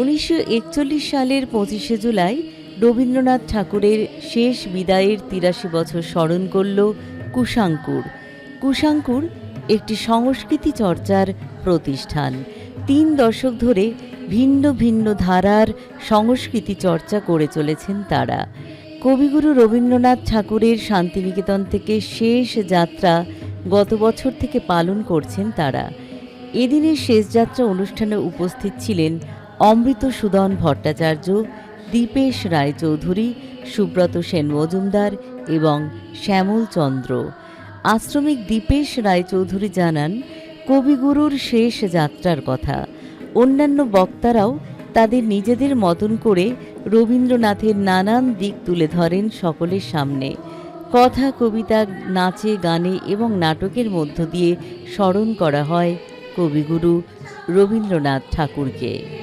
উনিশশো একচল্লিশ সালের পঁচিশে জুলাই রবীন্দ্রনাথ ঠাকুরের শেষ বিদায়ের তিরাশি বছর স্মরণ করল কুশাঙ্কুর। কুশাঙ্কুর একটি সংস্কৃতি চর্চার প্রতিষ্ঠান। তিন দশক ধরে ভিন্ন ভিন্ন ধারার সংস্কৃতি চর্চা করে চলেছেন তারা। কবিগুরু রবীন্দ্রনাথ ঠাকুরের শান্তিনিকেতন থেকে শেষ যাত্রা গত বছর থেকে পালন করছেন তারা। এদিনের শেষ যাত্রা অনুষ্ঠানে উপস্থিত ছিলেন অমৃত সুদন ভট্টাচার্য, দীপেশ রায়চৌধুরী, সুব্রত সেন মজুমদার এবং শ্যামল চন্দ্র। আশ্রমিক দীপেশ রায়চৌধুরী জানান, কবিগুরুর শেষ যাত্রার কথা। অন্যান্য বক্তারাও তাদের নিজেদের মতন করে রবীন্দ্রনাথের নানান দিক তুলে ধরেন সকলের সামনে। কথা, কবিতা, নাচে, গানে এবং নাটকের মধ্য দিয়ে স্মরণ করা হয় কবিগুরু রবীন্দ্রনাথ ঠাকুরকে।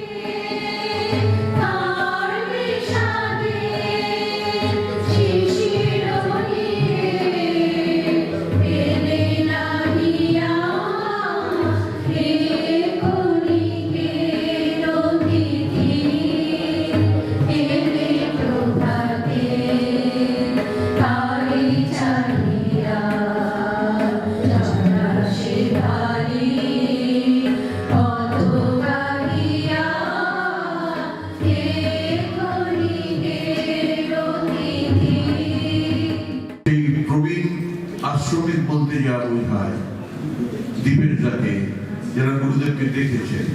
দ্বীপের যারা গুরুদেবকে দেখেছেন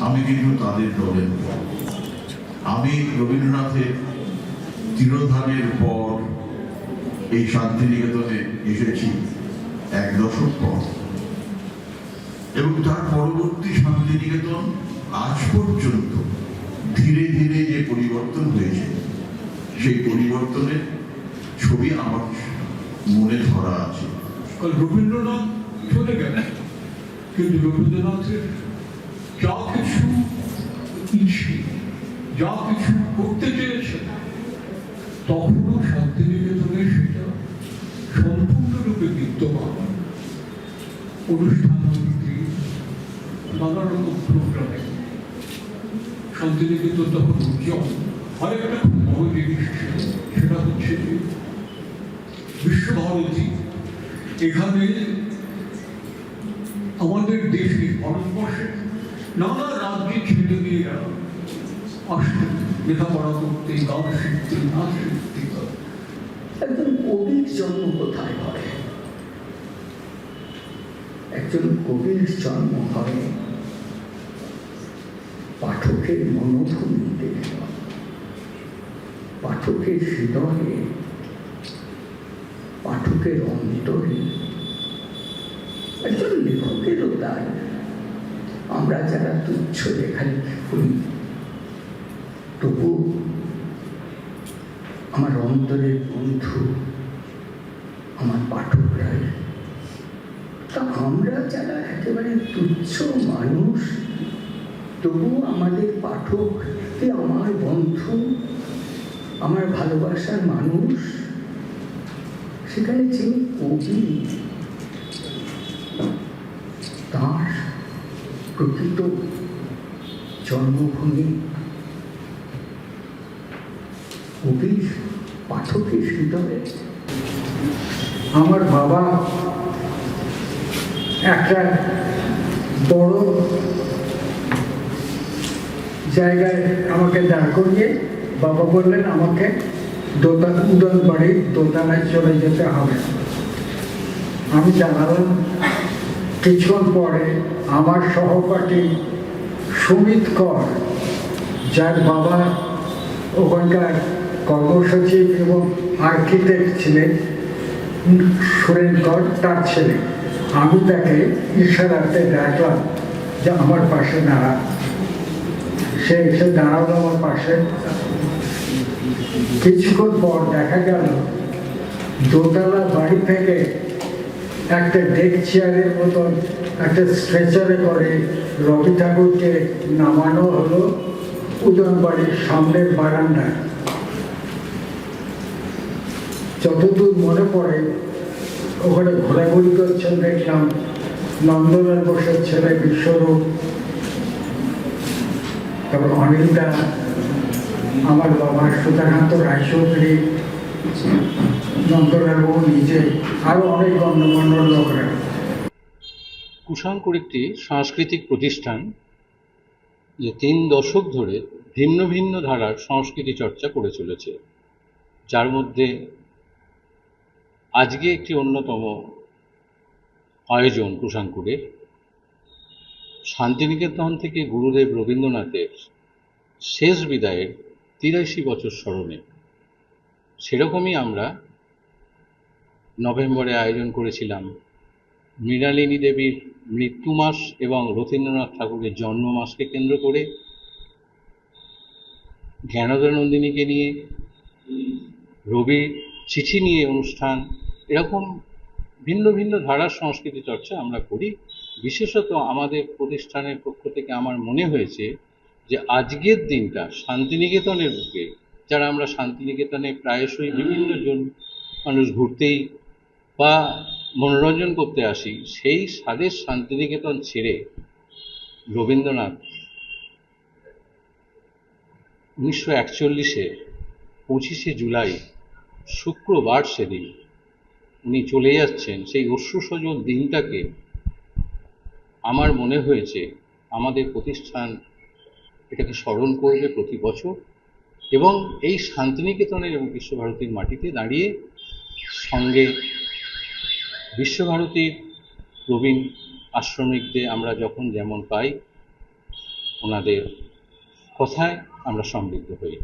আমি কিন্তু তাদের আমি রবীন্দ্রনাথের তিরোধানের পর এই শান্তিনিকেতনে এসেছি এক দশক পর। এবং তার পরবর্তী শান্তিনিকেতন আজ পর্যন্ত ধীরে ধীরে যে পরিবর্তন হয়েছে, সেই পরিবর্তনের ছবি আমার মনে ধরা আছে। রবীন্দ্রনাথ চলে গেলেন। কিন্তু রবীন্দ্রনাথের যা কিছু যা কিছু করতে চেয়েছে তখনও শান্তিনিকেতনে সেটা সম্পূর্ণরূপে বিদ্যমান। অনুষ্ঠান নানা রকম প্রোগ্রামে শান্তিনিকেতন তখন উজ্জ্বল। আর একটা খুব বড় জিনিস সেটা হচ্ছে বিশ্বভারতী এখানে আমাদের দেশে, ভারতবর্ষে নানা রাজ্যে ছেলেমেয়েরা আসতেন লেখাপড়া করতে গান শিখতে নাচ শিখতে একজন কবির জন্ম কোথায় হয়? একজন কবির জন্ম হয় পাঠকের মনোভূমিতে পাঠকের হৃদয়ে পাঠকের অন্তরে একজন লেখকেরও তাই আমরা যারা তুচ্ছ লেখালেখি করি তবু আমার অন্তরের বন্ধু আমার পাঠকরাই তা আমরা যারা একেবারে তুচ্ছ মানুষ তবু আমাদের পাঠককে আমার বন্ধু আমার ভালোবাসার মানুষ সেখানে যিনি কবি, তার প্রকৃত জন্মভূমি। কবির পাঠকের হৃদয়ে আমার বাবা একটা বড় জায়গায় আমাকে দাঁড় করিয়ে বাবা বললেন, আমাকে দোতা উদন বাড়ির দোতলায় চলে যেতে হবে। আমি জানালাম, কিছুক্ষণ পরে আমার সহপাঠী সুমিত কর, যার বাবা ওখানকার কর্মসচিব এবং আর্কিটেক্ট ছিলেন, সুরেন কর, তার ছেলে। আমি তাকে ইশারাতে ডাকলাম যে আমার পাশে দাঁড়া। সে এসে দাঁড়াল আমার পাশে। কিছুক্ষণ পর দেখা গেল, দোতলা বাড়ি থেকে একটা ডেক চেয়ারের মতন একটা স্ট্রেচারে করে রবি ঠাকুরকে নামানো হলো উদন বাড়ির সামনের বারান্দায়। যতদূর মনে পড়ে, ওখানে ঘোরাঘুরি করছেন দেখলাম নন্দনের বসের ছেলে বিশ্বরূপ, তারপর অনিলদা আমার বাবা সুধাকান্ত রায়চৌধুরী বউ নিজে আরও অনেক গণ্যমান্য লোকরা কুশাঙ্কুর একটি সাংস্কৃতিক প্রতিষ্ঠান যে তিন দশক ধরে ভিন্ন ভিন্ন ধারার সংস্কৃতি চর্চা করে চলেছে, যার মধ্যে আজকে একটি অন্যতম আয়োজন কুশাঙ্কুরের শান্তিনিকেতন থেকে গুরুদেব রবীন্দ্রনাথের শেষ বিদায়ের তিরাশি বছর স্মরণে। সেরকমই আমরা নভেম্বরে আয়োজন করেছিলাম মৃণালিনী দেবীর মৃত্যু মাস এবং রথীন্দ্রনাথ ঠাকুরের জন্ম মাসকে কেন্দ্র করে জ্ঞানদা নন্দিনীকে নিয়ে রবি চিঠি নিয়ে অনুষ্ঠান, এরকম ভিন্ন ভিন্ন ধারার সংস্কৃতি চর্চা আমরা করি। বিশেষত আমাদের প্রতিষ্ঠানের পক্ষ থেকে আমার মনে হয়েছে যে আজকের দিনটা শান্তিনিকেতনের বুকে, যারা আমরা শান্তিনিকেতনে প্রায়শই বিভিন্ন জন মানুষ ঘুরতেই বা মনোরঞ্জন করতে আসি, সেই স্বাদের শান্তিনিকেতন ছেড়ে রবীন্দ্রনাথ উনিশশো একচল্লিশে পঁচিশে জুলাই, শুক্রবার সেদিন উনি চলে যাচ্ছেন। সেই অশ্রুসজল দিনটাকে আমার মনে হয়েছে আমাদের প্রতিষ্ঠান এটাকে স্মরণ করবে প্রতি বছর। এবং এই শান্তিনিকেতনের এবং বিশ্বভারতীর মাটিতে দাঁড়িয়ে সঙ্গে বিশ্বভারতীর প্রবীণ আশ্রমিকদের আমরা যখন যেমন পাই, ওনাদের কথায় আমরা সমৃদ্ধ হই।